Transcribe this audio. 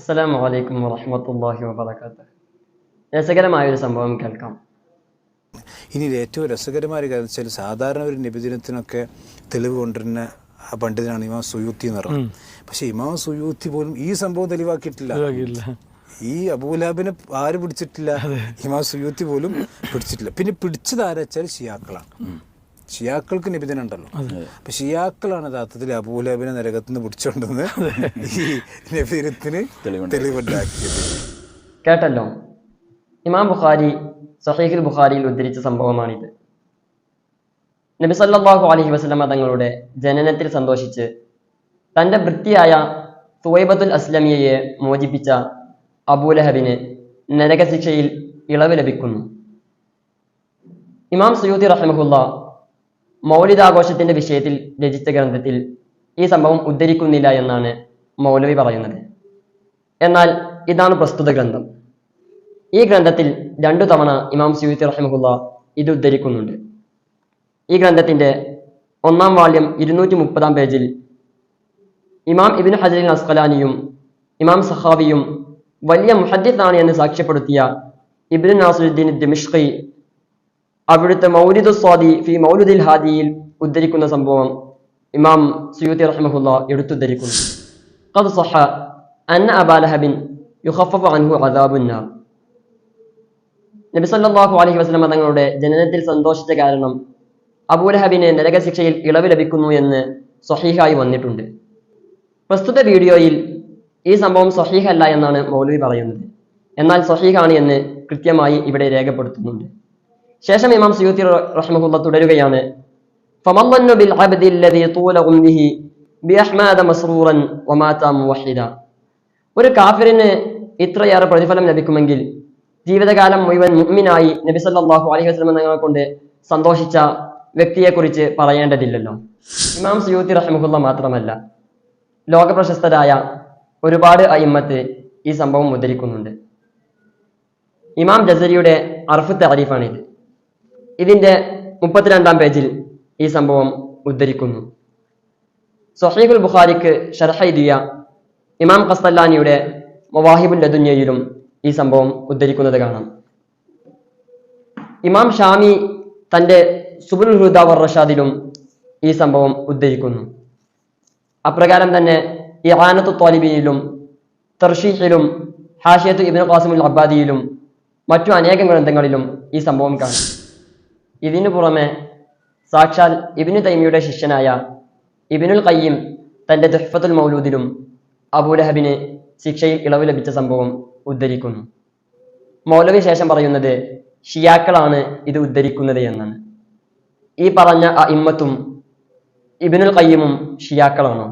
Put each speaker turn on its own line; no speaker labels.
അസ്സലാമു വലൈക്കും വറഹ്മത്തുള്ളാഹി വബറകാതുഹു. രസകരമായ ഒരു സംഭവം കേൾക്കാം.
ഇനി ഏറ്റവും രസകരമായ കാര്യം വെച്ചാൽ സാധാരണ ഒരു നിബിദിനത്തിനൊക്കെ തെളിവ് കൊണ്ടുവരുന്ന ആ പണ്ഡിതനാണ് ഇമാം സുയൂത്തി എന്ന് പറയുന്നത് പക്ഷെ ഇമാം സുയൂത്തി പോലും ഈ സംഭവം തെളിവാക്കിയിട്ടില്ല. ഈ അബൂലാബിനെ ആര് പിടിച്ചിട്ടില്ല? ഇമാം സുയൂത്തി പോലും പിടിച്ചിട്ടില്ല. പിന്നെ പിടിച്ചത് ആരാ വെച്ചാൽ ഷിയാക്കളാണ്. ഷിയാക്കൾക്ക് നിബിധന ഉണ്ടല്ലോ അപ്പൊ ഷിയാക്കളാണ് യഥാർത്ഥത്തിൽ അബൂലാബിനെ നരകത്തുനിന്ന് പിടിച്ചുകൊണ്ടെന്ന് ഈ നബിദിനത്തിന് തെളിവുണ്ടാക്കിയത്.
കേട്ടല്ലോ. ഇമാം ബുഖാരി സഹീഖുൽ ബുഖാരിയിൽ ഉദ്ധരിച്ച സംഭവമാണിത്. നബി സല്ലാഹു അലഹി വസല്ലമ തങ്ങളുടെ ജനനത്തിൽ സന്തോഷിച്ച് തന്റെ വൃത്തിയായ സുവൈബത്തുൽ അസ്ലമിയയെ മോചിപ്പിച്ച അബൂലഹബിന് നരകശിക്ഷയിൽ ഇളവ് ലഭിക്കുന്നു. ഇമാം സയൂദി റഹ്മഹുല്ല മൗലിദാഘോഷത്തിന്റെ വിഷയത്തിൽ രചിച്ച ഗ്രന്ഥത്തിൽ ഈ സംഭവം ഉദ്ധരിക്കുന്നില്ല എന്നാണ് മൗലവി പറയുന്നത്. എന്നാൽ ഇതാണ് പ്രസ്തുത ഗ്രന്ഥം. ഈ ഗ്രന്ഥത്തിൽ രണ്ടു തവണ ഇമാം സുയൂത്തി റഹിമഹുല്ല ഇത് ഉദ്ധരിക്കുന്നുണ്ട്. ഈ ഗ്രന്ഥത്തിന്റെ ഒന്നാം വാല്യം ഇരുന്നൂറ്റി മുപ്പതാം പേജിൽ ഇമാം ഇബിൻ ഹജറിൻ അസ്കലാനിയും ഇമാം സഹാബിയും വലിയ മുഹദ്ദിത്താണ് എന്ന് സാക്ഷ്യപ്പെടുത്തിയ ഇബിൻ നാസുദ്ദീൻ ദിമിഷ്കി അവിടുത്തെ മൗലിദ് സ്വാദി ഫി മൗലുദിൽ ഹാദിയിൽ ഉദ്ധരിക്കുന്ന സംഭവം ഇമാം സുയൂത്തി റഹ്മഹുല്ല എടുത്തുദ്ധരിക്കുന്നു. ഖദ് സഹ അൻ അബാലഹബിൻ അൻഹു അദാബുന്നാർ നബി സല്ലല്ലാഹു അലൈഹി വസല്ലമ തങ്ങളുടെ ജനനത്തിൽ സന്തോഷിച്ച കാരണം അബൂലഹബിന് നരകശിക്ഷയിൽ ഇളവ് ലഭിക്കുന്നു എന്ന് സഹീഹായി വന്നിട്ടുണ്ട്. പ്രസ്തുത വീഡിയോയിൽ ഈ സംഭവം സഹീഹല്ല എന്നാണ് മൗലവി പറയുന്നത്. എന്നാൽ സഹീഹാണ് എന്ന് കൃത്യമായി ഇവിടെ രേഖപ്പെടുത്തുന്നുണ്ട്. ശേഷം ഇമാം സയൂത്തി റഹ്മുല്ല തുടരുകയാണ്. ഒരു കാഫിറിന് ഇത്രയേറെ പ്രതിഫലം ലഭിക്കുമെങ്കിൽ ജീവിതകാലം മുഴുവൻ മുമ്മിനായി നബിസല്ലാഹു അലൈഹി വസ്ലം തങ്ങളെ കൊണ്ട് സന്തോഷിച്ച വ്യക്തിയെക്കുറിച്ച് പറയേണ്ടതില്ലല്ലോ. ഇമാം സയൂത്തി റഹ്മുല്ല മാത്രമല്ല ലോക പ്രശസ്തരായ ഒരുപാട് അയിമ്മത്ത് ഈ സംഭവം ഉദ്ധരിക്കുന്നുണ്ട്. ഇമാം ജസരിയുടെ അർഫ് താരിഫാണിത് ഇതിന്റെ മുപ്പത്തിരണ്ടാം പേജിൽ ഈ സംഭവം ഉദ്ധരിക്കുന്നു. സൊഹീഖുൽ ബുഖാരിക്ക് ഷർഹൈദിയ ഇമാം ഖസ്തല്ലാനിയുടെ മവാഹിബുൽ ലദുന്യയിലും ഈ സംഭവം ഉദ്ധരിക്കുന്നത് കാണാം. ഇമാം ഷാമി തന്റെ സുബുൽ ഹുദാവർ റഷാദിലും ഈ സംഭവം ഉദ്ധരിക്കുന്നു. അപ്രകാരം തന്നെ ഈ ആനത്തു ത്വാലിബിയിലും തർഷീഹിലും ഹാഷിയത്ത് ഇബിൻ ഖാസിമുൽ അബ്ബാദിയിലും മറ്റു അനേകം ഗ്രന്ഥങ്ങളിലും ഈ സംഭവം കാണാം. ഇതിനു പുറമെ സാക്ഷാൽ ഇബിനു തൈമിയുടെ ശിഷ്യനായ ഇബിനുൽ ഖയ്യിം തന്റെ ദുഹ്ഫത്തുൽ മൗലൂദിലും അബൂലഹബിന് ശിക്ഷയിൽ ഇളവ് ലഭിച്ച സംഭവം ഉദ്ധരിക്കുന്നു. മൗലവി ശേഷം പറയുന്നത് ഷിയാക്കളാണ് ഇത് ഉദ്ധരിക്കുന്നത് എന്നാണ്. ഈ പറഞ്ഞ ആ ഇമ്മത്തും ഇബിനുൽ ഖയ്യിമും ഷിയാക്കളാണോ.